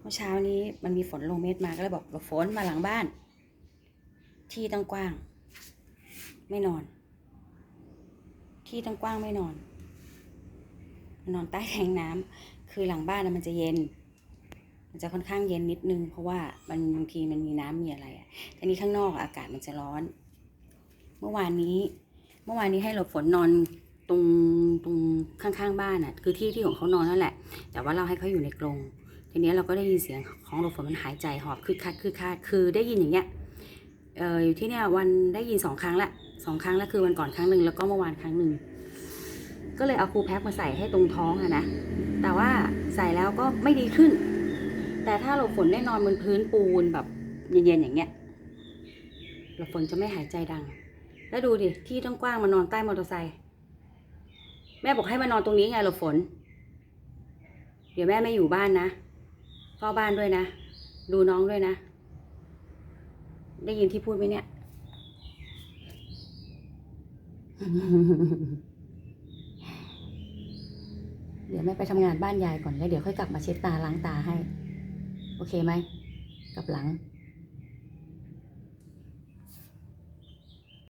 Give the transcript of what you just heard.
เมื่อเช้านี้มันมีฝนลงเม็ดมาก็เลยบอกฝนมาหลังบ้าน ที่ตั้งกว้าง ไม่นอน ที่ตั้งกว้างไม่นอน นอนใต้แทงน้ำคือหลังบ้านนะมันจะเย็น มันจะค่อนข้างเย็นนิดนึง เพราะว่ามันบางทีมันมีน้ำมีอะไรอะแต่นี้ข้างนอกอากาศมันจะร้อน เมื่อวานนี้ เมื่อวานนี้ให้หลบฝนนอน ตรงตรงข้างๆบ้านอะคือที่ที่ของเขานอนนั่นแหละ แต่ว่าเราให้เขาอยู่ในกรงทีนี้เราก็ได้ยินเสียงของหลบฝนมันหายใจหอบคืดคัดคืดคาดคือได้ยินอย่างเงี้ยเอออยู่ที่เนี่ยวันได้ยินสองครั้งละสองครั้งแล้วคือวันก่อนครั้งหนึ่งแล้วก็เมื่อวานครั้งหนึ่งก็เลยเอาคูแพ็คมาใส่ให้ตรงท้องอะนะแต่ว่าใส่แล้วก็ไม่ดีขึ้น แต่ถ้าหลบฝนได้นอนบนพื้นปูนแบบเย็นๆอย่างเงี้ยหลบฝนจะไม่หายใจดัง แล้วดูดิที่ต้องกว้างมานอนใต้มอเตอร์ไซค์ แม่บอกให้มานอนตรงนี้ไงหลบฝน เดี๋ยวแม่ไม่อยู่บ้านนะเฝ้าบ้านด้วยนะ ดูน้องด้วยนะ ได้ยินที่พูดไหมเนี่ย เดี๋ยวแม่ไปทำงานบ้านยายก่อนแล้วเดี๋ยวค่อยกลับมาเช็ดตาล้างตาให้ โอเคไหม กลับหลัง